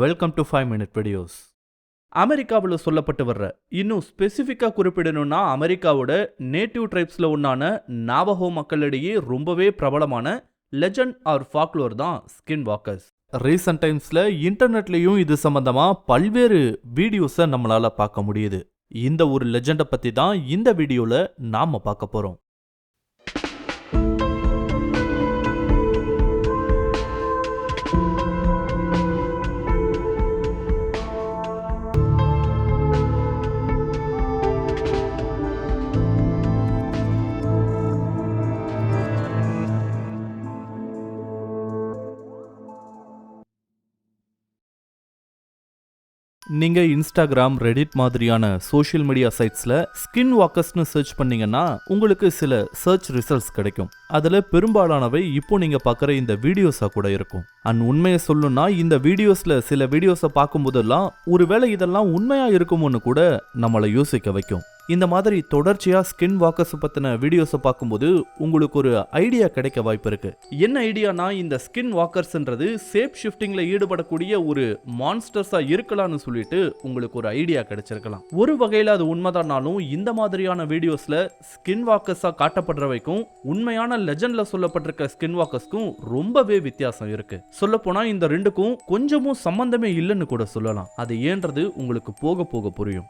Welcome to five minute videos அமெரிக்காவில் சொல்லப்பட்டு வர்ற இன்னும் ஸ்பெசிஃபிக்காக குறிப்பிடணும்னா அமெரிக்காவோட நேட்டிவ் ட்ரைப்ஸில் ஒன்றான நாவஹோ மக்களிடையே ரொம்பவே பிரபலமான லெஜண்ட் ஆர் ஃபாக்லோர் தான் ஸ்கின் வாக்கர்ஸ் ரீசன்ட் டைம்ஸில் இன்டர்நெட்லேயும் இது சம்பந்தமாக பல்வேறு வீடியோஸை நம்மளால் பார்க்க முடியுது. இந்த ஒரு லெஜெண்டை பற்றி தான் இந்த வீடியோவில் நாம் பார்க்க போகிறோம் நீங்கள் இன்ஸ்டாகிராம் ரெடிட் மாதிரியான சோஷியல் மீடியா சைட்ஸில் ஸ்கின் வாக்கர்ஸ்னு சர்ச் பண்ணீங்கன்னா உங்களுக்கு சில சர்ச் ரிசல்ட்ஸ் கிடைக்கும். அதில் பெரும்பாலானவை இப்போ நீங்கள் பார்க்குற இந்த வீடியோஸாக கூட இருக்கும். அண்ட் உண்மையை சொல்லணும்னா இந்த வீடியோஸில் சில வீடியோஸை பார்க்கும்போதெல்லாம் ஒருவேளை இதெல்லாம் உண்மையாக இருக்குமோன்னு கூட நம்மளை யோசிக்க வைக்கும். இந்த மாதிரி தொடர்ச்சியாக ஸ்கின் வாக்கர்ஸை பற்றின வீடியோஸை பார்க்கும்போது உங்களுக்கு ஒரு ஐடியா கிடைக்க வாய்ப்பு இருக்குது என்ன ஐடியானா இந்த ஸ்கின் வாக்கர்ஸ்ன்றது சேப் ஷிஃப்டிங்கில் ஈடுபடக்கூடிய ஒரு மான்ஸ்டர்ஸாக இருக்கலாம்னு சொல்லிட்டு உங்களுக்கு ஒரு ஐடியா கிடைச்சிருக்கலாம். ஒரு வகையில் அது உண்மைதானாலும் இந்த மாதிரியான வீடியோஸில் ஸ்கின் வாக்கர்ஸா காட்டப்படுறவைக்கும் உண்மையான லெஜண்டில் சொல்லப்பட்டிருக்க ஸ்கின் வாக்கர்ஸ்க்கும் ரொம்பவே வித்தியாசம் இருக்குது சொல்லப்போனால் இந்த ரெண்டுக்கும் கொஞ்சமும் சம்பந்தமே இல்லைன்னு கூட சொல்லலாம். அது ஏன்றது உங்களுக்கு போக போக புரியும்.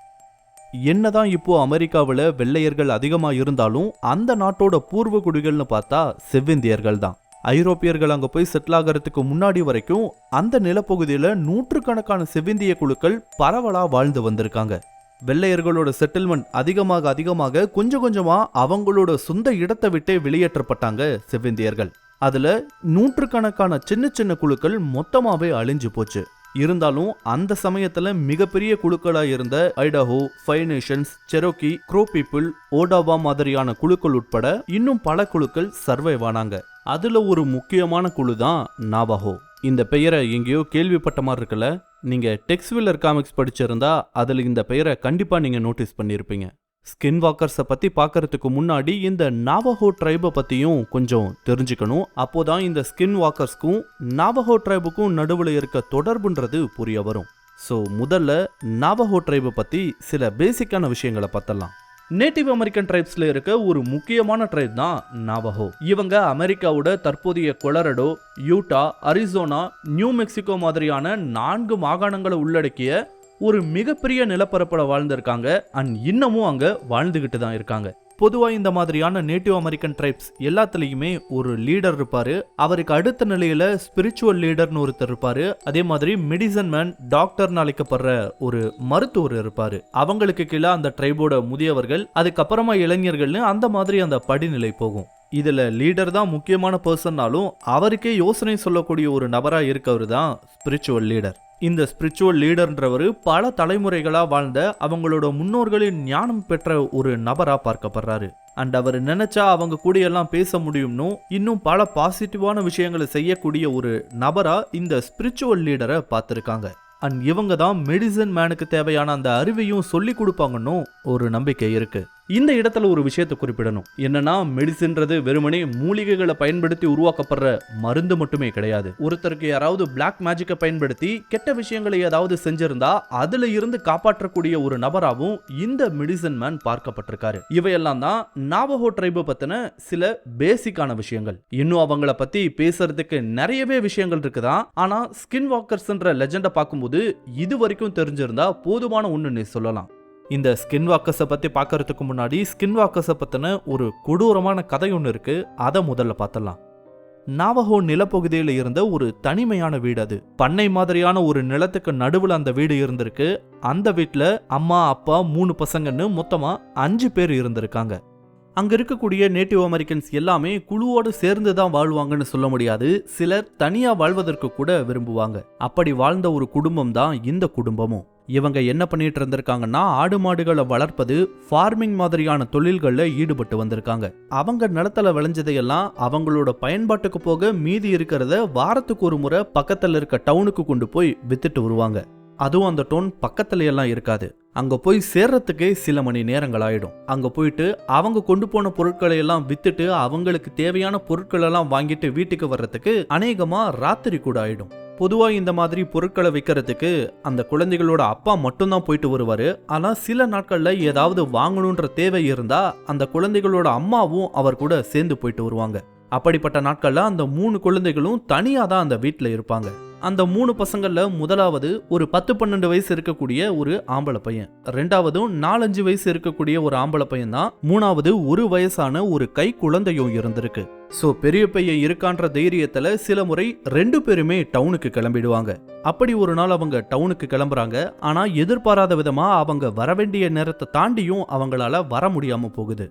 என்னதான் இப்போ அமெரிக்காவில் வெள்ளையர்கள் அதிகமாக இருந்தாலும் அந்த நாட்டோட பூர்வ குடிகள்னு பார்த்தா செவ்விந்தியர்கள் தான். ஐரோப்பியர்கள் அங்கே போய் செட்டில் ஆகிறதுக்கு முன்னாடி வரைக்கும் அந்த நிலப்பகுதியில் நூற்றுக்கணக்கான செவ்விந்திய குழுக்கள் பரவலாக வாழ்ந்து வந்திருக்காங்க. வெள்ளையர்களோட செட்டில்மெண்ட் அதிகமாக அதிகமாக கொஞ்சம் கொஞ்சமாக அவங்களோட சொந்த இடத்தை விட்டே வெளியேற்றப்பட்டாங்க செவ்விந்தியர்கள். அதில் நூற்றுக்கணக்கான சின்ன சின்ன குழுக்கள் மொத்தமாகவே அழிஞ்சு போச்சு. இருந்தாலும் அந்த சமயத்துல மிகப்பெரிய குழுக்களா இருந்த Idaho five nations Cherokee Crow people Ottawa மாதிரியான குழுக்கள் உட்பட இன்னும் பல குழுக்கள் சர்வைவ் ஆனாங்க. அதுல ஒரு முக்கியமான குழு தான் நாவஹோ. இந்த பெயரை எங்கேயோ கேள்விப்பட்ட மாதிரி இருக்குல்ல? நீங்க டெக்ஸ்வில்லர் காமிக்ஸ் படிச்சிருந்தா அதுல இந்த பெயரை கண்டிப்பா நீங்க நோட்டீஸ் பண்ணியிருப்பீங்க ஸ்கின் வாக்கர்ஸை பற்றி பார்க்கறதுக்கு முன்னாடி இந்த நாவஹோ ட்ரைபை பற்றியும் கொஞ்சம் தெரிஞ்சுக்கணும். அப்போதான் இந்த ஸ்கின் வாக்கர்ஸ்க்கும் நாவஹோ ட்ரைபுக்கும் நடுவில் இருக்க தொடர்புன்றது புரிய வரும். ஸோ முதல்ல நாவஹோ ட்ரைபை பற்றி சில பேசிக்கான விஷயங்களை பார்த்தலாம் நேட்டிவ் அமெரிக்கன் ட்ரைப்ஸில் இருக்க ஒரு முக்கியமான ட்ரைப் தான் நாவஹோ இவங்க அமெரிக்காவோட தற்போதைய Colorado Utah Arizona New Mexico மாதிரியான நான்கு மாகாணங்களை உள்ளடக்கிய ஒரு மிகப்பெரிய நிலப்பரப்பில் வாழ்ந்திருக்காங்க அண்ட் இன்னமும் அங்கே வாழ்ந்துக்கிட்டு தான் இருக்காங்க. பொதுவாக இந்த மாதிரியான நேட்டிவ் அமெரிக்கன் ட்ரைப்ஸ் எல்லாத்துலேயுமே ஒரு லீடர் இருப்பார். அவருக்கு அடுத்த நிலையில் ஸ்பிரிச்சுவல் லீடர்னு ஒருத்தர் இருப்பார். அதே மாதிரி மெடிசன் மேன் டாக்டர்னு அழைக்கப்படுற ஒரு மருத்துவர் இருப்பார். அவங்களுக்கு கீழே அந்த ட்ரைபோட முதியவர்கள் அதுக்கப்புறமா இளைஞர்கள்னு அந்த மாதிரி அந்த படிநிலை போகும். இதில் லீடர் தான் முக்கியமான பர்சன்னாலும் அவருக்கே யோசனை சொல்லக்கூடிய ஒரு நபராக இருக்கவர் தான் ஸ்பிரிச்சுவல் லீடர் இந்த ஸ்பிரிச்சுவல் லீடர்ன்றவர் பல தலைமுறைகளாக வாழ்ந்த அவங்களோட முன்னோர்களின் ஞானம் பெற்ற ஒரு நபராக பார்க்கப்படுறாரு. அண்ட் அவர் நினைச்சா அவங்க கூட எல்லாம் பேச முடியும்னு இன்னும் பல பாசிட்டிவான விஷயங்களை செய்யக்கூடிய ஒரு நபரா இந்த ஸ்பிரிச்சுவல் லீடரை பார்த்துருக்காங்க. அண்ட் இவங்க தான் மெடிசன் மேனுக்கு தேவையான அந்த அறிவையும் சொல்லி கொடுப்பாங்கன்னு ஒரு நம்பிக்கை இருக்குது இந்த இடத்துல ஒரு விஷயத்தை குறிப்பிடணும். என்னன்னா மெடிசின்றது வெறுமனே மூலிகைகளை பயன்படுத்தி உருவாக்கப்படுற மருந்து மட்டுமே கிடையாது. ஒருத்தருக்கு யாராவது பிளாக் மேஜிக்கை பயன்படுத்தி கெட்ட விஷயங்களை ஏதாவது செஞ்சிருந்தா அதுல இருந்து காப்பாற்றக்கூடிய ஒரு நபராகவும் இந்த மெடிசன் மேன் பார்க்கப்பட்டிருக்காரு. இவையெல்லாம் தான் நாவஹோ ட்ரைபை பத்தின சில பேசிக்கான விஷயங்கள். இன்னும் அவங்கள பத்தி பேசுறதுக்கு நிறையவே விஷயங்கள் இருக்குதான் ஆனா ஸ்கின் வாக்கர்ஸ்ன்ற லெஜெண்டை பார்க்கும்போது இது வரைக்கும் தெரிஞ்சிருந்தா போதுமான ஒண்ணுன்னு சொல்லலாம். இந்த ஸ்கின் வாக்கர்ஸை பற்றி பார்க்கறதுக்கு முன்னாடி ஸ்கின் வாக்கர்ஸை பற்றின ஒரு கொடூரமான கதை ஒன்று இருக்குது அதை முதல்ல பார்த்தலாம் நாவஹோ நிலப்பகுதியில் இருந்த ஒரு தனிமையான வீடு அது. பண்ணை மாதிரியான ஒரு நிலத்துக்கு நடுவில் அந்த வீடு இருந்திருக்கு. அந்த வீட்டில் அம்மா அப்பா மூணு பசங்கன்னு மொத்தமாக அஞ்சு பேர் இருந்திருக்காங்க. அங்கே இருக்கக்கூடிய நேட்டிவ் அமெரிக்கன்ஸ் எல்லாமே குழுவோடு சேர்ந்து தான் வாழ்வாங்கன்னு சொல்ல முடியாது. சிலர் தனியாக வாழ்வதற்கு கூட விரும்புவாங்க. அப்படி வாழ்ந்த ஒரு குடும்பம் தான் இந்த குடும்பமும். இவங்க என்ன பண்ணிட்டு இருந்திருக்காங்கன்னா ஆடு மாடுகளை வளர்ப்பது ஃபார்மிங் மாதிரியான தொழில்களில் ஈடுபட்டு வந்திருக்காங்க. அவங்க நிலத்துல விளைஞ்சதையெல்லாம் அவங்களோட பயன்பாட்டுக்கு போக மீதி இருக்கிறத வாரத்துக்கு ஒரு முறை பக்கத்தில் இருக்க டவுனுக்கு கொண்டு போய் வித்துட்டு வருவாங்க. அதுவும் அந்த டோன் பக்கத்துல எல்லாம் இருக்காது. அங்க போய் சேர்றதுக்கே சில மணி நேரங்கள் ஆயிடும். அங்க போயிட்டு அவங்க கொண்டு போன பொருட்களை எல்லாம் வித்துட்டு அவங்களுக்கு தேவையான பொருட்கள் எல்லாம் வாங்கிட்டு வீட்டுக்கு வர்றதுக்கு அநேகமா ராத்திரி கூட ஆயிடும். பொதுவாக இந்த மாதிரி பொருட்களை விற்கிறதுக்கு அந்த குழந்தைகளோட அப்பா மட்டும்தான் போயிட்டு வருவார். ஆனால் சில நாட்களில் ஏதாவது வாங்கணுன்ற தேவை இருந்தால் அந்த குழந்தைகளோட அம்மாவும் அவர் கூட சேர்ந்து போயிட்டு வருவாங்க. அப்படிப்பட்ட நாட்களில் அந்த மூணு குழந்தைகளும் தனியாக தான் அந்த வீட்டில் இருப்பாங்க. அந்த மூணு பசங்களில் முதலாவது ஒரு பத்து பன்னெண்டு வயசு இருக்கக்கூடிய ஒரு ஆம்பளை பையன். ரெண்டாவதும் நாலஞ்சு வயசு இருக்கக்கூடிய ஒரு ஆம்பளை பையன் தான். மூணாவது ஒரு வயசான ஒரு கை குழந்தையும் இருந்திருக்கு. ஸோ பெரிய பையன் இருக்கான்ற தைரியத்துல சில முறை ரெண்டு பேருமே டவுனுக்கு கிளம்பிடுவாங்க. அப்படி ஒரு நாள் அவங்க டவுனுக்கு கிளம்புறாங்க. ஆனா எதிர்பாராத விதமா அவங்க வர வேண்டிய நேரத்தை தாண்டியும் அவங்களால வர முடியாம போகுது.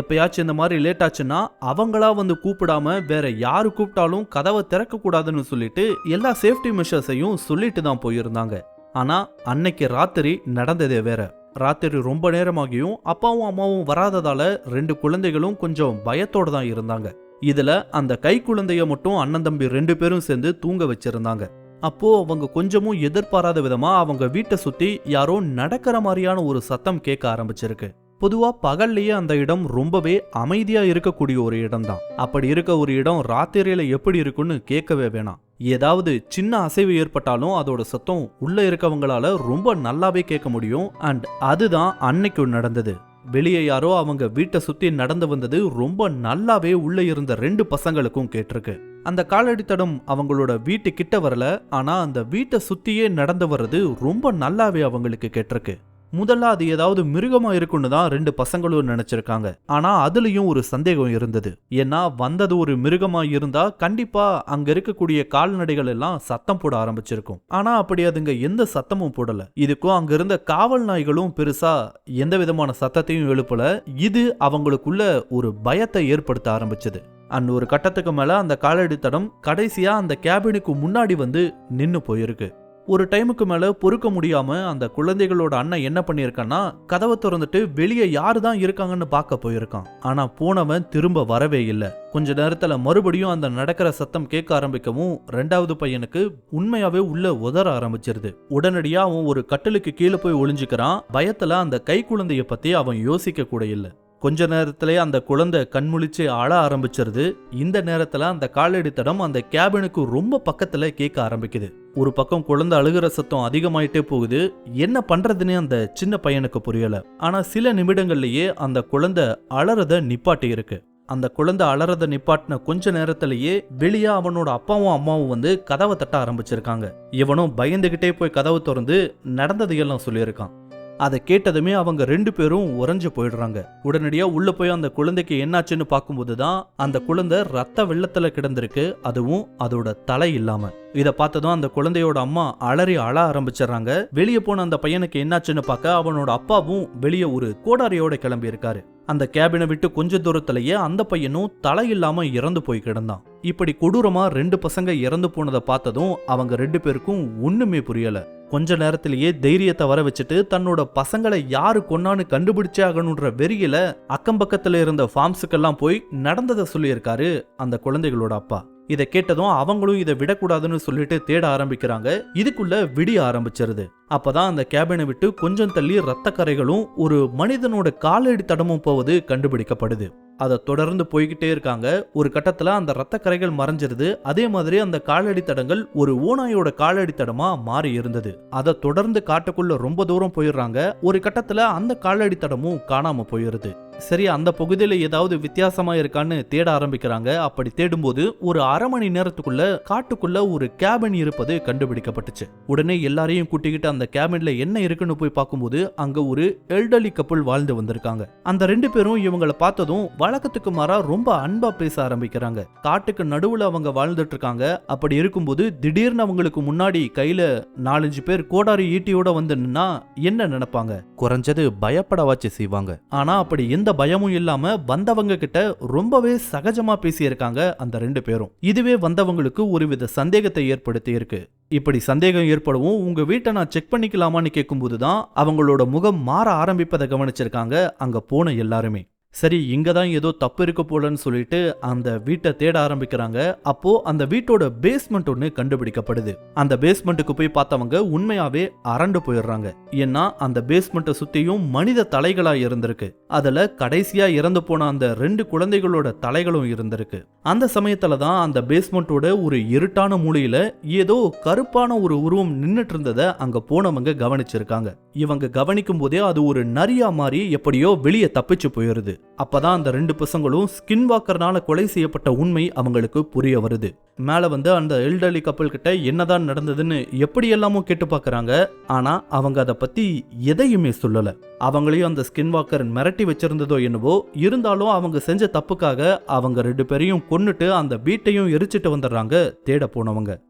எப்பயாச்சும் இந்த மாதிரி லேட் ஆச்சுன்னா அவங்களா வந்து கூப்பிடாம வேற யாரு கூப்பிட்டாலும் கதவை திறக்கக்கூடாதுன்னு சொல்லிட்டு எல்லா சேஃப்டி மெஷர்ஸையும் சொல்லிட்டு தான் போயிருந்தாங்க. ஆனா அன்னைக்கு ராத்திரி நடந்ததே வேற. ராத்திரி ரொம்ப நேரமாகியும் அப்பாவும் அம்மாவும் வராததால ரெண்டு குழந்தைகளும் கொஞ்சம் பயத்தோட தான் இருந்தாங்க. இதுல அந்த கை குழந்தைய மட்டும் அண்ணன் தம்பி ரெண்டு பேரும் சேர்ந்து தூங்க வச்சிருந்தாங்க. அப்போ அவங்க கொஞ்சமும் எதிர்பாராத விதமா அவங்க வீட்டை சுத்தி யாரோ நடக்கிற மாதிரியான ஒரு சத்தம் கேட்க ஆரம்பிச்சிருக்கு. பொதுவா பகல்லையே அந்த இடம் ரொம்பவே அமைதியா இருக்கக்கூடிய ஒரு இடம் தான் அப்படி இருக்க ஒரு இடம் ராத்திரியில எப்படி இருக்குன்னு கேட்கவே வேணாம். ஏதாவது சின்ன அசைவு ஏற்பட்டாலும் அதோட சத்தம் உள்ள இருக்கவங்களால ரொம்ப நல்லாவே கேட்க முடியும். அண்ட் அதுதான் அன்னைக்கும் நடந்தது. வெளியே யாரோ அவங்க வீட்டை சுத்தி நடந்து வந்தது ரொம்ப நல்லாவே உள்ள இருந்த ரெண்டு பசங்களுக்கும் கேட்டிருக்கு. அந்த காலடி தடம் அவங்களோட வீட்டு கிட்ட வரல ஆனா அந்த வீட்டை சுத்தியே நடந்து வர்றது ரொம்ப நல்லாவே அவங்களுக்கு கேட்டிருக்கு. முதல்ல அது ஏதாவது மிருகமா இருக்குன்னு தான் ரெண்டு பசங்களும் நினைச்சிருக்காங்க. ஆனா அதுலயும் ஒரு சந்தேகம் இருந்தது. ஏன்னா வந்தது ஒரு மிருகமா இருந்தா கண்டிப்பா அங்க இருக்கக்கூடிய கால்நடைகள் எல்லாம் சத்தம் போட ஆரம்பிச்சிருக்கும். ஆனா அப்படி அதுங்க எந்த சத்தமும் போடல. இதுக்கும் அங்க இருந்த காவல் நாய்களும் பெருசா எந்த விதமான சத்தத்தையும் எழுப்பல. இது அவங்களுக்குள்ள ஒரு பயத்தை ஏற்படுத்த ஆரம்பிச்சது. அண்ட் ஒரு கட்டத்துக்கு மேல அந்த காலடி தடம் கடைசியா அந்த கேபினுக்கு முன்னாடி வந்து நின்னு போயிருக்கு. ஒரு டைமுக்கு மேல பொறுக்க முடியாம அந்த குழந்தைகளோட அண்ணன் என்ன பண்ணியிருக்கான்னா கதவை திறந்துட்டு வெளியே யாரு தான் இருக்காங்கன்னு பார்க்க போயிருக்கான். ஆனா போனவன் திரும்ப வரவே இல்லை. கொஞ்ச நேரத்துல மறுபடியும் அந்த நடக்கிற சத்தம் கேட்க ஆரம்பிக்கவும் ரெண்டாவது பையனுக்கு உண்மையாவே உள்ள உதற ஆரம்பிச்சிருது. உடனடியா அவன் ஒரு கட்டலுக்கு கீழே போய் ஒளிஞ்சுக்கிறான். பயத்துல அந்த கை குழந்தைய பத்தி அவன் யோசிக்க கூட இல்லை. கொஞ்ச நேரத்திலே அந்த குழந்தை கண்முழிச்சு அழ ஆரம்பிச்சிருது. இந்த நேரத்துல அந்த காலடி தடம் அந்த கேபினுக்கு ரொம்ப பக்கத்துல கேட்க ஆரம்பிக்குது. ஒரு பக்கம் குழந்தை அழுகிற சத்தம் அதிகமாயிட்டே போகுது. என்ன பண்றதுன்னு அந்த சின்ன பையனுக்கு புரியல. ஆனா சில நிமிடங்கள்லயே அந்த குழந்தை அலறத நிப்பாட்டி இருக்கு. அந்த குழந்தை அலறத நிப்பாட்டின கொஞ்ச நேரத்திலேயே வெளியே அவனோட அப்பாவும் அம்மாவும் வந்து கதவை தட்ட ஆரம்பிச்சிருக்காங்க. இவனும் பயந்துகிட்டே போய் கதவை திறந்து நடந்ததையெல்லாம் சொல்லியிருக்கான். அதை கேட்டதுமே அவங்க ரெண்டு பேரும் உறைஞ்சு போயிடுறாங்க. உடனடியா உள்ள போய் அந்த குழந்தைக்கு என்னாச்சுன்னு பார்க்கும்போது தான் அந்த குழந்தை ரத்த வெள்ளத்துல கிடந்திருக்கு. அதுவும் அதோட தலை இல்லாம. இதை பார்த்ததும் அந்த குழந்தையோட அம்மா அலறி அழ ஆரம்பிச்சிடுறாங்க. வெளியே போன அந்த பையனுக்கு என்னாச்சுன்னு பார்க்க அவனோட அப்பாவும் வெளியே ஒரு கோடாரியோட கிளம்பி இருக்காரு அந்த கேபினை விட்டு கொஞ்ச தூரத்திலேயே அந்த பையனும் தலை இல்லாம இறந்து போய் கிடந்தான். இப்படி கொடூரமா ரெண்டு பசங்க இறந்து போனதை பார்த்ததும் அவங்க ரெண்டு பேருக்கும் ஒண்ணுமே புரியல. கொஞ்ச நேரத்திலேயே தைரியத்தை வர வச்சுட்டு தன்னோட பசங்களை யாரு கொன்னான்னு கண்டுபிடிச்சே ஆகணுன்ற வெறியில அக்கம் பக்கத்துல இருந்த ஃபார்ம்ஸுக்கெல்லாம் போய் நடந்ததை சொல்லியிருக்காரு அந்த குழந்தைகளோட அப்பா. இதை கேட்டதும் அவங்களும் இதை விடக்கூடாதுன்னு சொல்லிட்டு தேட ஆரம்பிக்கிறாங்க. இதுக்குள்ள விடிய ஆரம்பிச்சிருது. அப்பதான் அந்த கேபினை விட்டு கொஞ்சம் தள்ளி ரத்த கரைகளும் ஒரு மனிதனோட காலடி தடமும் போவது கண்டுபிடிக்கப்படுது. அதை தொடர்ந்து போய்கிட்டே இருக்காங்க. ஒரு கட்டத்துல அந்த ரத்த கரைகள் மறைஞ்சிருது. அதே மாதிரி அந்த காலடி தடங்கள் ஒரு ஓநாயோட காலடி தடமா மாறி இருந்தது. அதை தொடர்ந்து காட்டுக்குள்ள ரொம்ப தூரம் போயிடுறாங்க. ஒரு கட்டத்துல அந்த காலடி தடமும் காணாம போயிருது. சரி அந்த பகுதியில ஏதாவது வித்தியாசமா இருக்கான்னு தேட ஆரம்பிக்கிறாங்க. அப்படி தேடும்போது ஒரு அரை மணி நேரத்துக்குள்ள காட்டுக்குள்ள ஒரு கேபின் இருப்பது கண்டுபிடிக்கப்பட்டுச்சு. உடனே எல்லாரையும் கூட்டிக்கிட்டு அந்த கேபின்ல என்ன இருக்குன்னு போய் பார்க்கும்போது அங்க ஒரு எல்டர்லி கப்புள் வாழ்ந்து வந்திருக்காங்க. அந்த ரெண்டு பேரும் இவங்களை பார்த்ததும் வழக்கத்துக்கு மாறா ரொம்ப அன்பா பேச ஆரம்பிக்கிறாங்க. காட்டுக்கு நடுவுல அவங்க வாழ்ந்துட்டு இருக்காங்க அப்படி இருக்கும்போது திடீர்னு அவங்களுக்கு முன்னாடி கையில நாலஞ்சு பேர் கோடாரி ஈட்டியோட வந்து நின்னா என்ன நினைப்பாங்க? குறைஞ்சது பயப்பட வச்சு செய்வாங்க. ஆனா அப்படி எந்த பயமும் இல்லாம வந்தவங்க கிட்ட ரொம்பவே சகஜமா பேசியிருக்காங்க அந்த ரெண்டு பேரும். இதுவே வந்தவங்களுக்கு ஒருவித சந்தேகத்தை ஏற்படுத்தி இருக்கு. இப்படி சந்தேகம் ஏற்படவும் உங்க வீட்டை நான் செக் பண்ணிக்கலாமான்னு கேட்கும்போது தான் அவங்களோட முகம் மாற ஆரம்பிப்பதை கவனிச்சிருக்காங்க அங்க போன எல்லாருமே. சரி இங்கே தான் ஏதோ தப்பு இருக்க போலன்னு சொல்லிட்டு அந்த வீட்டை தேட ஆரம்பிக்கிறாங்க. அப்போ அந்த வீட்டோட பேஸ்மெண்ட் ஒன்று கண்டுபிடிக்கப்படுது. அந்த பேஸ்மெண்ட்டுக்கு போய் பார்த்தவங்க உண்மையாவே அரண்டு போயிடுறாங்க. ஏன்னா அந்த பேஸ்மெண்ட்டை சுத்தியும் மனித தலைகளா இருந்திருக்கு. அதில் கடைசியா இறந்து போன அந்த ரெண்டு குழந்தைகளோட தலைகளும் இருந்திருக்கு. அந்த சமயத்தில் தான் அந்த பேஸ்மெண்ட்டோட ஒரு இருட்டான மூலையில ஏதோ கருப்பான ஒரு உருவம் நின்னுட்டு இருந்ததை அங்க போனவங்க கவனிச்சிருக்காங்க. இவங்க கவனிக்கும் போதே அது ஒரு நரியா மாதிரி எப்படியோ வெளியே தப்பிச்சு போயிருது. அப்பதான் அந்த ரெண்டு பசங்களும் ஸ்கின் வாக்கர்னால கொலை செய்யப்பட்ட உண்மை அவங்களுக்கு புரிய வருது. மேல வந்து அந்த எல்டர்லி கப்பல் கிட்ட என்னதான் நடந்ததுன்னு எப்படி எல்லாமோ கேட்டு பார்க்கறாங்க ஆனா அவங்க அதை பத்தி எதையுமே சொல்லல. அவங்களையும் அந்த ஸ்கின் வாக்கர் மிரட்டி வச்சிருந்ததோ என்னவோ இருந்தாலும் அவங்க செஞ்ச தப்புக்காக அவங்க ரெண்டு பேரையும் கொன்னுட்டு அந்த வீட்டையும் எரிச்சிட்டு வந்துடுறாங்க தேட போனவங்க.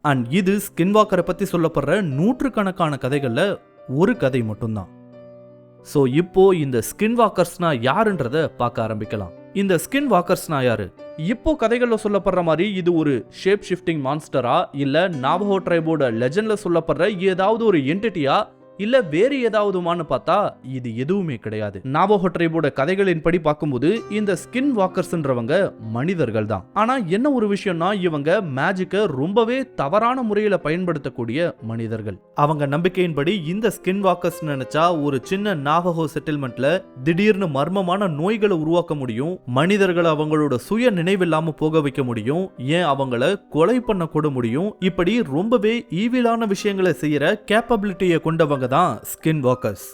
அண்ட் இது ஸ்கின் வாக்கரை பத்தி சொல்லப்படுற நூற்றுக்கணக்கான கதைகள்ல ஒரு கதை மட்டும்தான். ஸோ இப்போ இந்த ஸ்கின் வாக்கர்ஸ்னா யாருன்றத பார்க்க ஆரம்பிக்கலாம். இந்த ஸ்கின் வாக்கர்ஸ்னா யாரு? இப்போ கதைகள்ல சொல்லப்படுற மாதிரி இது ஒரு ஷேப் ஷிஃப்டிங் மான்ஸ்டரா இல்ல நாபகோ ட்ரைபோட லெஜண்டில் சொல்லப்படுற ஏதாவது ஒரு என்டிட்டியா இல்ல வேறு ஏதாவதுமான்னு பார்த்தா இது எதுவுமே கிடையாது. நாவஹோ ட்ரைபோட கதைகளின் படி பார்க்கும்போது இந்த ஸ்கின் வாக்கர்ஸ்ன்றவங்க மனிதர்கள் தான் ஆனா என்ன ஒரு விஷயம்னா இவங்க மேஜிக்கை ரொம்பவே தவறான முறையில பயன்படுத்தக்கூடிய மனிதர்கள். அவங்க நம்பிக்கையின்படி இந்த ஸ்கின் வாக்கர்ஸ் நினைச்சா ஒரு சின்ன நாவஹோ செட்டில்மெண்ட்ல திடீர்னு மர்மமான நோய்களை உருவாக்க முடியும் மனிதர்களை அவங்களோட சுய நினைவில்லாம போக வைக்க முடியும் ஏன் அவங்கள கொலை பண்ண கூட முடியும் இப்படி ரொம்பவே ஈவிலான விஷயங்களை செய்யற கேப்பபிலிட்டியை கொண்டவங்க தான் ஸ்கின் வாக்கர்ஸ்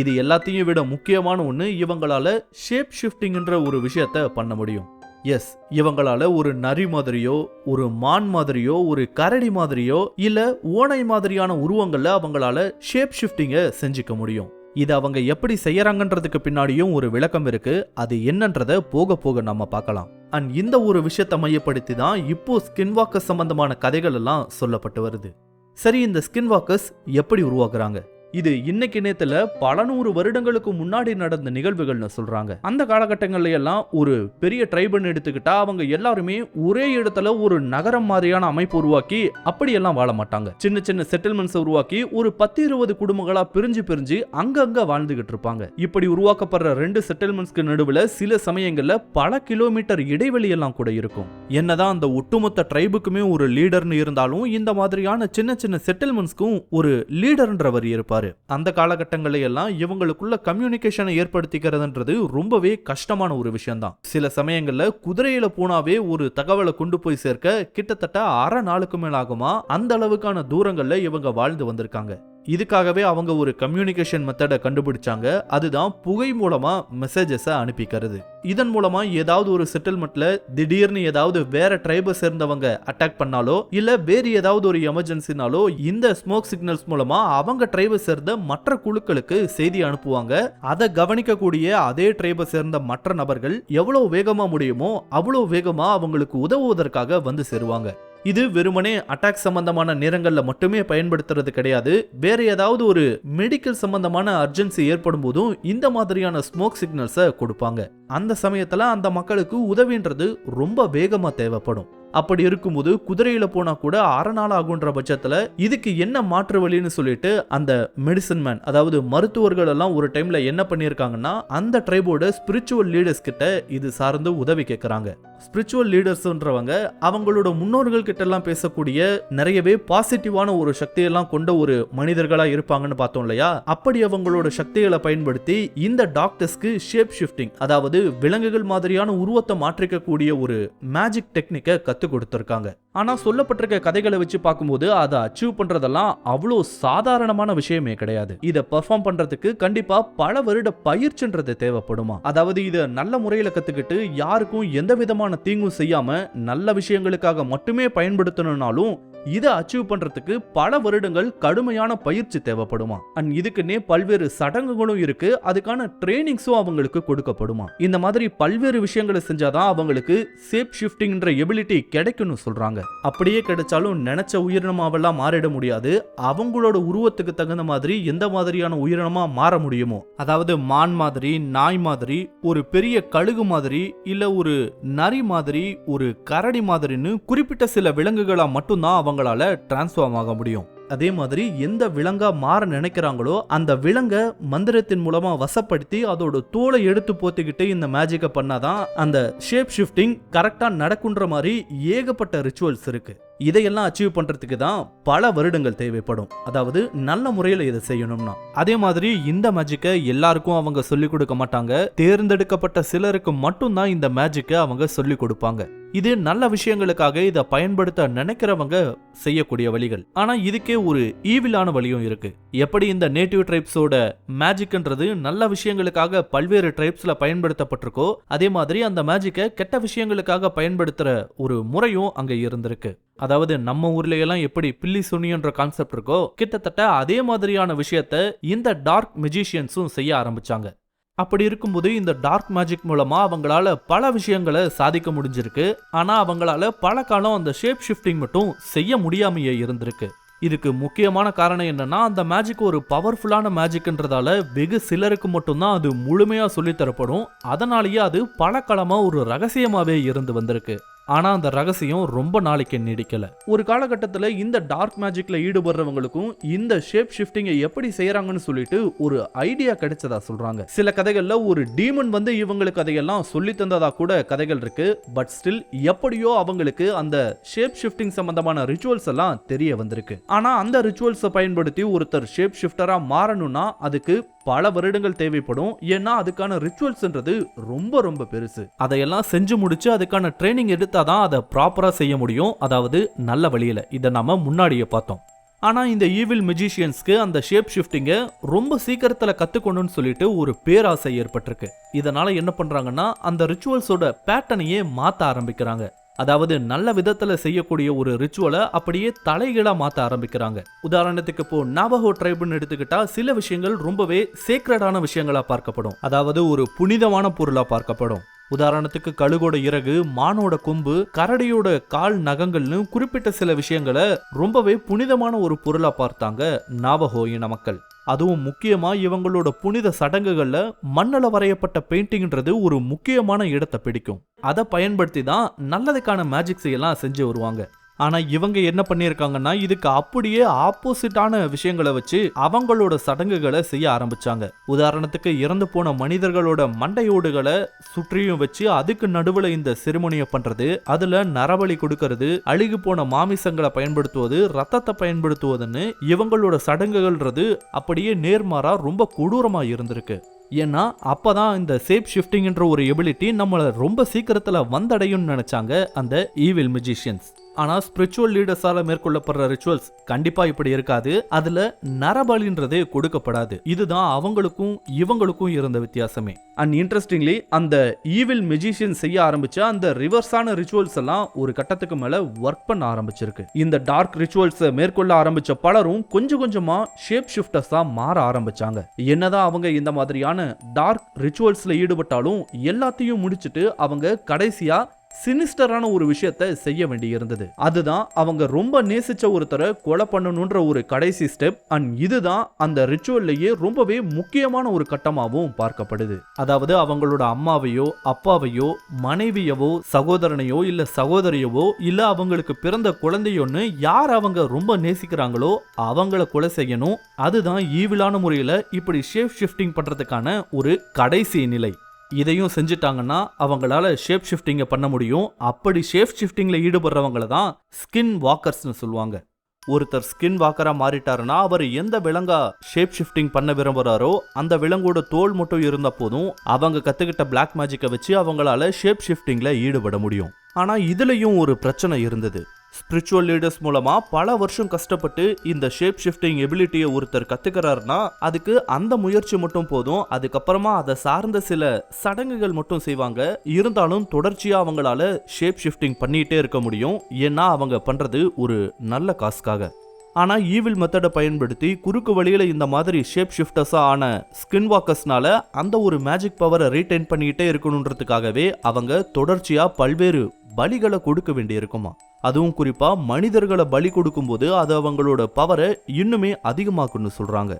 இது எல்லாத்தையும் விட முக்கியமான ஒன்று இவங்களால ஷேப் ஷிஃப்டிங்ன்ற ஒரு விஷயத்த பண்ண முடியும். எஸ் இவங்களால ஒரு நரி மாதிரியோ ஒரு மான் மாதிரியோ ஒரு கரடி மாதிரியோ இல்ல ஓனை மாதிரியான உருவங்கள்ல அவங்களால ஷேப் ஷிஃப்டிங்கை செஞ்சுக்க முடியும். இது அவங்க எப்படி செய்யறாங்கன்றதுக்கு பின்னாடியும் ஒரு விளக்கம் இருக்கு. அது என்னன்றத போக போக நம்ம பார்க்கலாம். அண்ட் இந்த ஒரு விஷயத்தை மையப்படுத்தி தான் இப்போ ஸ்கின் வாக்கர்ஸ் சம்பந்தமான கதைகள் எல்லாம் சொல்லப்பட்டு வருது. சரி இந்த ஸ்கின் வாக்கர்ஸ் எப்படி உருவாக்குறாங்க? இது இன்னைக்கு நேத்துல பல நூறு வருடங்களுக்கு முன்னாடி நடந்த நிகழ்வுகள்னு சொல்றாங்க. அந்த காலகட்டங்கள்ல எல்லாம் ஒரு பெரிய ட்ரைபன் எடுத்துக்கிட்டா அவங்க எல்லாருமே ஒரே இடத்துல ஒரு நகரம் மாதிரியான அமைப்பு உருவாக்கி அப்படியெல்லாம் வாழ மாட்டாங்க. சின்ன சின்ன செட்டில்மெண்ட்ஸ் உருவாக்கி ஒரு பத்து இருபது குடும்பங்களா பிரிஞ்சு பிரிஞ்சு அங்கங்க வாழ்ந்துகிட்டு இருப்பாங்க. இப்படி உருவாக்கப்படுற ரெண்டு செட்டில்மெண்ட்ஸ்க்கு நடுவுல சில சமயங்கள்ல பல கிலோமீட்டர் இடைவெளி எல்லாம் கூட இருக்கும். என்னதான் அந்த ஒட்டுமொத்த ட்ரைபுக்குமே ஒரு லீடர்னு இருந்தாலும் இந்த மாதிரியான சின்ன சின்ன செட்டில்மெண்ட்ஸ்க்கும் ஒரு லீடர்ன்றவர் இருப்பார். அந்த காலகட்டங்களில் எல்லாம் இவங்களுக்குள்ள கம்யூனிகேஷனை ஏற்படுத்திக்கிறதுன்றது ரொம்பவே கஷ்டமான ஒரு விஷயம்தான். சில சமயங்கள்ல குதிரையில போனாவே ஒரு தகவலை கொண்டு போய் சேர்க்க கிட்டத்தட்ட அரை நாளுக்கு மேலாகுமா அந்த அளவுக்கான தூரங்கள்ல இவங்க வாழ்ந்து வந்திருக்காங்க. இதுக்காகவே அவங்க ஒரு கம்யூனிகேஷன் மெத்தடை கண்டுபிடிச்சாங்க. அதுதான் புகை மூலமாக மெசேஜஸை அனுப்பிக்கிறது. இதன் மூலமாக ஏதாவது ஒரு செட்டில்மெண்ட்டில் திடீர்னு ஏதாவது வேற ட்ரைபை சேர்ந்தவங்க அட்டாக் பண்ணாலோ இல்லை வேறு ஏதாவது ஒரு எமர்ஜென்சினாலோ இந்த ஸ்மோக் சிக்னல்ஸ் மூலமாக அவங்க ட்ரைபை சேர்ந்த மற்ற குழுக்களுக்கு செய்தி அனுப்புவாங்க. அதை கவனிக்கக்கூடிய அதே ட்ரைபை சேர்ந்த மற்ற நபர்கள் எவ்வளோ வேகமாக முடியுமோ அவ்வளோ வேகமாக அவங்களுக்கு உதவுவதற்காக வந்து சேருவாங்க. இது வெறுமனே அட்டாக் சம்பந்தமான நேரங்களில் மட்டுமே பயன்படுத்துறது கிடையாது. வேற ஏதாவது ஒரு மெடிக்கல் சம்பந்தமான அர்ஜென்சி ஏற்படும் போதும் இந்த மாதிரியான ஸ்மோக் சிக்னல்ஸை கொடுப்பாங்க. அந்த சமயத்தில் அந்த மக்களுக்கு உதவின்றது ரொம்ப வேகமாக தேவைப்படும். அப்படி இருக்கும்போது குதிரையில போனா கூட அரை நாள் ஆகுன்ற பட்சத்துல இதுக்கு என்ன மாற்று வழின்னு சொல்லிட்டு அந்த மெடிசன் மேன் அதாவது மருத்துவர்கள் எல்லாம் ஒரு டைம்ல என்ன பண்ணியிருக்காங்கன்னா அந்த ட்ரைபோட ஸ்பிரிச்சுவல் லீடர்ஸ் கிட்ட இது சார்ந்து உதவி கேட்கறாங்க ஸ்பிரிச்சுவல் லீடர்ஸ்ன்றவங்க அவங்களோட முன்னோர்கள் கிட்ட எல்லாம் பேசக்கூடிய நிறையவே பாசிட்டிவான ஒரு சக்தியெல்லாம் கொண்ட ஒரு மனிதர்களா இருப்பாங்கன்னு பார்த்தோம் இல்லையா? அப்படி அவங்களோட சக்திகளை பயன்படுத்தி இந்த டாக்டர்ஸ்க்கு ஷேப் ஷிஃப்டிங் அதாவது விலங்குகள் மாதிரியான உருவத்தை மாற்றிக்கக்கூடிய ஒரு மேஜிக் டெக்னிக்கை கத்து கொடுத்துருக்காங்க. ஆனா சொல்லப்பட்டிருக்க கதைகளை வச்சு பார்க்கும்போது அதை அச்சீவ் பண்றதெல்லாம் அவ்வளோ சாதாரணமான விஷயமே கிடையாது. இதை பெர்ஃபார்ம் பண்றதுக்கு கண்டிப்பா பல வருட பயிற்சின்றது தேவைப்படுமா? அதாவது இதை நல்ல முறையில கத்துக்கிட்டு யாருக்கும் எந்த விதமான தீங்கும் செய்யாம நல்ல விஷயங்களுக்காக மட்டுமே பயன்படுத்தணும்னாலும் இதை அச்சீவ் பண்றதுக்கு பல வருடங்கள் கடுமையான பயிற்சி தேவைப்படுமா? அண்ட் இதுக்குன்னே பல்வேறு சடங்குகளும் இருக்கு. அதுக்கான ட்ரைனிங்ஸும் அவங்களுக்கு கொடுக்கப்படுமா? இந்த மாதிரி பல்வேறு விஷயங்களை செஞ்சாதான் அவங்களுக்கு சேப் ஷிஃப்டிங்ன்ற எபிலிட்டி கிடைக்கும்னு சொல்றாங்க. அப்படியே கிடைச்சாலும் நினைச்ச உயிரினமாவெல்லாம் மாறிட முடியாது. அவங்களோட உருவத்துக்கு தகுந்த மாதிரி எந்த மாதிரியான உயிரினமா மாற முடியுமோ? அதாவது மான் மாதிரி நாய் மாதிரி ஒரு பெரிய கழுகு மாதிரி இல்ல ஒரு நரி மாதிரி ஒரு கரடி மாதிரின்னு குறிப்பிட்ட சில விலங்குகளா மட்டும்தான் அவங்களால டிரான்ஸ்ஃபார்ம் ஆக முடியும். அதே மாதிரி எந்த விலங்கா மாற நினைக்கிறாங்களோ அந்த விலங்க மந்திரத்தின் மூலமா வசப்படுத்தி அதோட தோலை எடுத்து போத்திக்கிட்டு இந்த மேஜிக்கை பண்ணாதான் அந்த ஷேப் ஷிஃப்டிங் கரெக்டா நடக்குன்ற மாதிரி ஏகப்பட்ட ரிச்சுவல்ஸ் இருக்கு. இதையெல்லாம் அச்சீவ் பண்ணுறதுக்கு தான் பல வருடங்கள் தேவைப்படும். அதாவது நல்ல முறையில் இதை செய்யணும்னா. அதே மாதிரி இந்த மேஜிக்கை எல்லாருக்கும் அவங்க சொல்லிக் கொடுக்க மாட்டாங்க. தேர்ந்தெடுக்கப்பட்ட சிலருக்கு மட்டும்தான் இந்த மேஜிக்கை அவங்க சொல்லிக் கொடுப்பாங்க. இது நல்ல விஷயங்களுக்காக இதை பயன்படுத்த நினைக்கிறவங்க செய்யக்கூடிய வழிகள். ஆனா இதுக்கே ஒரு ஈவிலான வழியும் இருக்கு. எப்படி இந்த நேட்டிவ் ட்ரைப்ஸோட மேஜிக்ன்றது நல்ல விஷயங்களுக்காக பல்வேறு ட்ரைப்ஸ்ல பயன்படுத்தப்பட்டிருக்கோ அதே மாதிரி அந்த மேஜிக்கை கெட்ட விஷயங்களுக்காக பயன்படுத்துற ஒரு முறையும் அங்க இருந்திருக்கு. அதாவது நம்ம ஊர்லயெல்லாம் எப்படி பில்லி சுனின்ற கான்செப்ட் இருக்கோ கிட்டத்தட்ட அதே மாதிரியான விஷயத்த இந்த டார்க் மெஜிஷியன்ஸும் செய்ய ஆரம்பிச்சாங்க. அப்படி இருக்கும்போது இந்த டார்க் மேஜிக் மூலமா அவங்களால பல விஷயங்களை சாதிக்க முடிஞ்சிருக்கு. ஆனா அவங்களால பல காலம் அந்த ஷேப் ஷிஃப்டிங் மட்டும் செய்ய முடியாமையே இருந்திருக்கு. இதுக்கு முக்கியமான காரணம் என்னன்னா அந்த மேஜிக் ஒரு பவர்ஃபுல்லான மேஜிக்ன்றதால வெகு சிலருக்கு மட்டும்தான் அது முழுமையா சொல்லித் தரப்படும் அதனாலேயே அது பல காலமா ஒரு ரகசியமாவே இருந்து வந்திருக்கு. ஆனால் அந்த ரகசியம் ரொம்ப நாளைக்கு நீடிக்கல. ஒரு காலகட்டத்தில் இந்த டார்க் மேஜிக்கில் ஈடுபடுறவங்களுக்கும் இந்த ஷேப் ஷிஃப்டிங்கை எப்படி செய்கிறாங்கன்னு சொல்லிட்டு ஒரு ஐடியா கிடைச்சதா சொல்கிறாங்க சில கதைகளில் ஒரு டீமன் வந்து இவங்களுக்கு அதையெல்லாம் சொல்லி தந்ததா கூட கதைகள் இருக்கு. பட் ஸ்டில் எப்படியோ அவங்களுக்கு அந்த ஷேப் ஷிஃப்டிங் சம்பந்தமான ரிச்சுவல்ஸ் எல்லாம் தெரிய வந்திருக்கு. ஆனால் அந்த ரிச்சுவல்ஸை பயன்படுத்தி ஒருத்தர் ஷேப் ஷிஃப்டராக மாறணும்னா அதுக்கு பல வருடங்கள் தேவைப்படும். ஏன்னா அதுக்கான ரிச்சுவல்ஸ்ன்றது ரொம்ப ரொம்ப பெருசு. அதையெல்லாம் செஞ்சு முடிச்சு அதுக்கான ட்ரைனிங் எடுத்தால் தான் அதை ப்ராப்பராக செய்ய முடியும். அதாவது நல்ல வழியில். இதை நம்ம முன்னாடியே பார்த்தோம். ஆனால் இந்த ஈவில் மெஜிஷியன்ஸ்க்கு அந்த ஷேப் ஷிஃப்டிங்கை ரொம்ப சீக்கிரத்தில் கற்றுக்கணும்னு சொல்லிட்டு ஒரு பேராசை ஏற்பட்டிருக்கு. இதனால் என்ன பண்ணுறாங்கன்னா அந்த ரிச்சுவல்ஸோட பேட்டர்னையே மாற்ற ஆரம்பிக்கிறாங்க. அதாவது நல்ல விதத்துல செய்யக்கூடிய ஒரு ரிச்சுவலை அப்படியே தலைகீழா மாத்த ஆரம்பிக்கிறாங்க. உதாரணத்துக்கு இப்போ நாவஹோ ட்ரைபுன்னு எடுத்துக்கிட்டா சில விஷயங்கள் ரொம்பவே சேக்ரடான விஷயங்களா பார்க்கப்படும். அதாவது ஒரு புனிதமான பொருளா பார்க்கப்படும். உதாரணத்துக்கு கழுகோட இறகு மானோட கொம்பு கரடியோட கால் நகங்கள்னு குறிப்பிட்ட சில விஷயங்களை ரொம்பவே புனிதமான ஒரு பொருளா பார்த்தாங்க நாவஹோ இன மக்கள். அதுவும் முக்கியமா இவங்களோட புனித சடங்குகள்ல மண்ணில் வரையப்பட்ட பெயிண்டிங்ன்றது ஒரு முக்கியமான இடத்தை பிடிக்கும். அதை பயன்படுத்தி தான் நல்லதுக்கான மேஜிக்ஸ் எல்லாம் செஞ்சு வருவாங்க. ஆனால் இவங்க என்ன பண்ணியிருக்காங்கன்னா இதுக்கு அப்படியே ஆப்போசிட்டான விஷயங்களை வச்சு அவங்களோட சடங்குகளை செய்ய ஆரம்பிச்சாங்க. உதாரணத்துக்கு இறந்து போன மனிதர்களோட மண்டையோடுகளை சுற்றியும் வச்சு அதுக்கு நடுவில் இந்த செரிமோனியை பண்ணுறது அதில் நரபலி கொடுக்கறது அழுகி போன மாமிசங்களை பயன்படுத்துவது ரத்தத்தை பயன்படுத்துவதுன்னு இவங்களோட சடங்குகள்ன்றது அப்படியே நேர்மாறாக ரொம்ப கொடூரமாக இருந்திருக்கு. ஏன்னா அப்பதான் இந்த சேப் ஷிஃப்டிங்ன்ற ஒரு எபிலிட்டி நம்மளை ரொம்ப சீக்கிரத்தில் வந்தடையும்னு நினச்சாங்க அந்த ஈவில் மியூஜிஷியன்ஸ் ஆனா ஸ்பிரிச்சுவல் லீடர்ஸால மேற்கொள்ளப்படுற ரிச்சுவல்ஸ் கண்டிப்பா இப்படி இருக்காது. அதுல நரபலின்றதே கொடுக்கப்படாது. இதுதான் அவங்களுக்கும் இவங்களுக்கும் இருந்த வித்தியாசமே. அண்ட் இன்ட்ரெஸ்டிங்லி அந்த ஈவில் மெஜிஷியன் செய்ய ஆரம்பிச்ச அந்த ரிவர்ஸான ரிச்சுவல்ஸ் எல்லாம் ஒரு கட்டத்துக்கு மேல ஒர்க் பண்ண ஆரம்பிச்சிருக்கு. இந்த டார்க் ரிச்சுவல்ஸ் மேற்கொள்ள ஆரம்பிச்ச பலரும் கொஞ்சம் கொஞ்சமா ஷேப் ஷிஃப்டர்ஸா மாற ஆரம்பிச்சாங்க. என்னதான் அவங்க இந்த மாதிரியான டார்க் ரிச்சுவல்ஸ்ல ஈடுபட்டாலும் எல்லாத்தையும் முடிச்சிட்டு அவங்க கடைசியா சினிஸ்டரான ஒரு விஷயத்த செய்ய வேண்டியிருந்தது. அதுதான் அவங்க ரொம்ப நேசிச்ச ஒருத்தரை கொலை பண்ணணுன்ற ஒரு கடைசி ஸ்டெப். அண்ட் இதுதான் அந்த ரிச்சுவல்லையே ரொம்பவே முக்கியமான ஒரு கட்டமாகவும் பார்க்கப்படுது. அதாவது அவங்களோட அம்மாவையோ அப்பாவையோ மனைவியவோ சகோதரனையோ இல்ல சகோதரியவோ இல்ல அவங்களுக்கு பிறந்த குழந்தையோன்னு யார் அவங்க ரொம்ப நேசிக்கிறாங்களோ அவங்கள கொலை செய்யணும். அதுதான் ஈவிலான முறையில இப்படி ஷேப் ஷிஃப்டிங் பண்றதுக்கான ஒரு கடைசி நிலை. இதையும் செஞ்சுட்டாங்கன்னா அவங்களால ஷேப் ஷிஃப்டிங்கை பண்ண முடியும். அப்படி ஷேப் ஷிஃப்டிங்கில் ஈடுபடுறவங்கள தான் ஸ்கின் வாக்கர்ஸ்னு சொல்லுவாங்க. ஒருத்தர் ஸ்கின் வாக்கராக மாறிட்டாருன்னா அவர் எந்த விலங்கா ஷேப் ஷிஃப்டிங் பண்ண விரும்புகிறாரோ அந்த விலங்கோட தோல் மட்டும் இருந்த போதும் அவங்க கற்றுக்கிட்ட பிளாக் மேஜிக்கை வச்சு அவங்களால ஷேப் ஷிஃப்டிங்கில் ஈடுபட முடியும். ஆனால் இதுலேயும் ஒரு பிரச்சனை இருந்தது. ஸ்பிரிச்சுவல் லீடர்ஸ் மூலமா பல வருஷம் கஷ்டப்பட்டு இந்த ஷேப் ஷிஃப்டிங் எபிலிட்டியை ஒருத்தர் கத்துக்கிறாருன்னா அதுக்கு அந்த முயற்சி மட்டும் போதும். அதுக்கப்புறமா அதை சார்ந்த சில சடங்குகள் மட்டும் செய்வாங்க. இருந்தாலும் தொடர்ச்சியா அவங்களால ஷேப் ஷிஃப்டிங் பண்ணிட்டே இருக்க முடியும். ஏன்னா அவங்க பண்றது ஒரு நல்ல காசுக்காக. ஆனால் ஈவில் மெத்தடை பயன்படுத்தி குறுக்கு வழியில் இந்த மாதிரி ஷேப் ஷிஃப்டர்ஸாக ஆன ஸ்கின் வாக்கர்ஸ்னால அந்த ஒரு மேஜிக் பவரை ரீடைன் பண்ணிக்கிட்டே இருக்கணுன்றதுக்காகவே அவங்க தொடர்ச்சியாக பல்வேறு பலிகளை கொடுக்க வேண்டியிருக்குமா? அதுவும் குறிப்பாக மனிதர்களை பலி கொடுக்கும்போது அது அவங்களோட பவரை இன்னுமே அதிகமாக்குன்னு சொல்கிறாங்க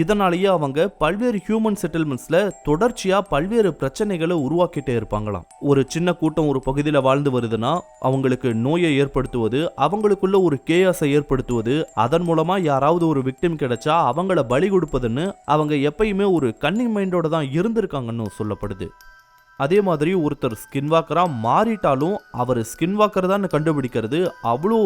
இதனாலேயே அவங்க பல்வேறு ஹியூமன் செட்டில்மெண்ட்ஸில் தொடர்ச்சியாக பல்வேறு பிரச்சனைகளை உருவாக்கிட்டே இருப்பாங்களாம். ஒரு சின்ன கூட்டம் ஒரு பகுதியில் வாழ்ந்து வருதுன்னா அவங்களுக்கு நோயை ஏற்படுத்துவது அவங்களுக்குள்ள ஒரு கேயாஸை ஏற்படுத்துவது அதன் மூலமாக யாராவது ஒரு விக்டிம் கிடைச்சா அவங்கள பலி கொடுப்பதுன்னு அவங்க எப்பயுமே ஒரு கன்னிங் மைண்டோட தான் இருந்திருக்காங்கன்னு சொல்லப்படுது. அதே மாதிரி ஒருத்தர் ஸ்கின் வாக்கராக மாறிட்டாலும் அவர் ஸ்கின் வாக்கர் தான் கண்டுபிடிக்கிறது அவ்வளோ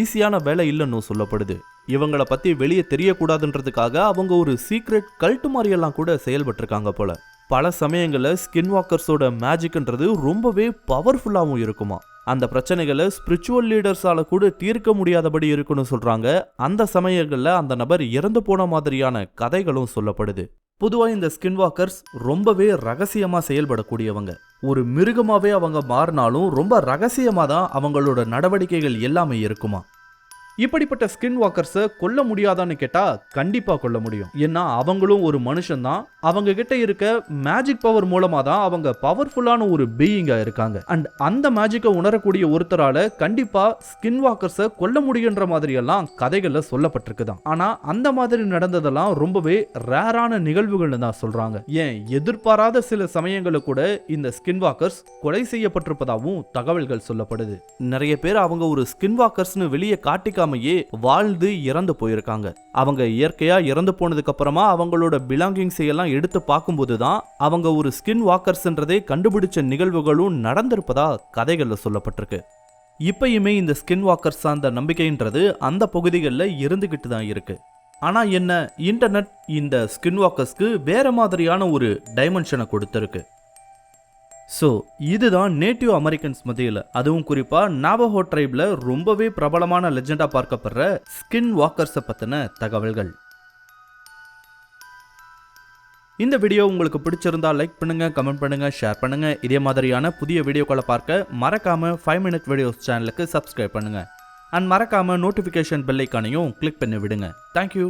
ஈஸியான வேலை இல்லைன்னு சொல்லப்படுது. இவங்கள பற்றி வெளியே தெரியக்கூடாதுன்றதுக்காக அவங்க ஒரு சீக்ரெட் கல்ட்டு மாதிரியெல்லாம் கூட செயல்பட்டிருக்காங்க போல. பல சமயங்களில் ஸ்கின் வாக்கர்ஸோட மேஜிக்ன்றது ரொம்பவே பவர்ஃபுல்லாகவும் இருக்குமா. அந்த பிரச்சனைகளை ஸ்பிரிச்சுவல் லீடர்ஸால் கூட தீர்க்க முடியாதபடி இருக்குன்னு சொல்கிறாங்க அந்த சமயங்களில் அந்த நபர் இறந்து போன மாதிரியான கதைகளும் சொல்லப்படுது. பொதுவாக இந்த ஸ்கின் வாக்கர்ஸ் ரொம்பவே ரகசியமாக செயல்படக்கூடியவங்க. ஒரு மிருகமாகவே அவங்க மாறினாலும் ரொம்ப ரகசியமாக தான் அவங்களோட நடவடிக்கைகள் எல்லாமே இருக்குமா. இப்படிப்பட்ட ஸ்கின் வாக்கர்ஸை கொல்ல முடியாதான்னு கேட்டா கண்டிப்பா கொல்ல முடியும். ஏன்னா அவங்களும் ஒரு மனுஷன் தான் அவங்க கிட்ட இருக்க மேஜிக் பவர் மூலமா தான் அவங்க பவர்ஃபுல்லான ஒரு பீயிங்கா இருக்காங்க. அண்ட் அந்த மேஜிக்கை உணரக்கூடிய ஒருத்தரால கண்டிப்பா ஸ்கின் வாக்கர்ஸை கொல்ல முடியுன்ற மாதிரி எல்லாம் கதைகள்ல சொல்லப்பட்டிருக்குதான். ஆனா அந்த மாதிரி நடந்ததெல்லாம் ரொம்பவே ரேரான நிகழ்வுகள்னு தான் சொல்றாங்க. ஏன் எதிர்பாராத சில சமயங்களில் கூட இந்த ஸ்கின் வாக்கர்ஸ் கொலை செய்யப்பட்டிருப்பதாகவும் தகவல்கள் சொல்லப்படுது. நிறைய பேர் அவங்க ஒரு ஸ்கின் வாக்கர்ஸ்னு வெளியே காட்டிக்காமையே வாழ்ந்து இறந்து போயிருக்காங்க. அவங்க இயற்கையா இறந்து போனதுக்கு அப்புறமா அவங்களோட பிலாங்கிங்ஸ் எல்லாம் எடுத்து பார்க்கும்போது தான் அவங்க ஒரு ஸ்கின் வாக்கர்ஸ்ன்றதே கண்டுபிடிச்ச நிகழ்வுகளும் நடந்திருப்பதா கதைகள்ல சொல்லப்பட்டிருக்கு. இப்பயுமே இந்த ஸ்கின் வாக்கர்ஸ் சார்ந்த நம்பிக்கைன்றது அந்த பகுதிகளில் இருந்துகிட்டு தான் இருக்கு. ஆனா என்ன இன்டர்நெட் இந்த ஸ்கின் வாக்கர்ஸ்க்கு வேற மாதிரியான ஒரு டைமென்ஷனை கொடுத்துருக்கு. ஸோ இதுதான் நேட்டிவ் அமெரிக்கன்ஸ் மத்தியில். அதுவும் குறிப்பாக நாபஹோ ட்ரைபில் ரொம்பவே பிரபலமான லெஜெண்டாக பார்க்கப்படுற ஸ்கின் வாக்கர்ஸை பற்றின தகவல்கள். இந்த வீடியோ உங்களுக்கு பிடிச்சிருந்தா லைக் பண்ணுங்க கமெண்ட் பண்ணுங்க ஷேர் பண்ணுங்க. இதே மாதிரியான புதிய வீடியோக்களை பார்க்க மறக்காம ஃபைவ் மினிட் வீடியோஸ் சேனலுக்கு சப்ஸ்கிரைப் பண்ணுங்க. அண்ட் மறக்காம நோட்டிஃபிகேஷன் பெல்லைக்கானையும் கிளிக் பண்ணி விடுங்க. Thank you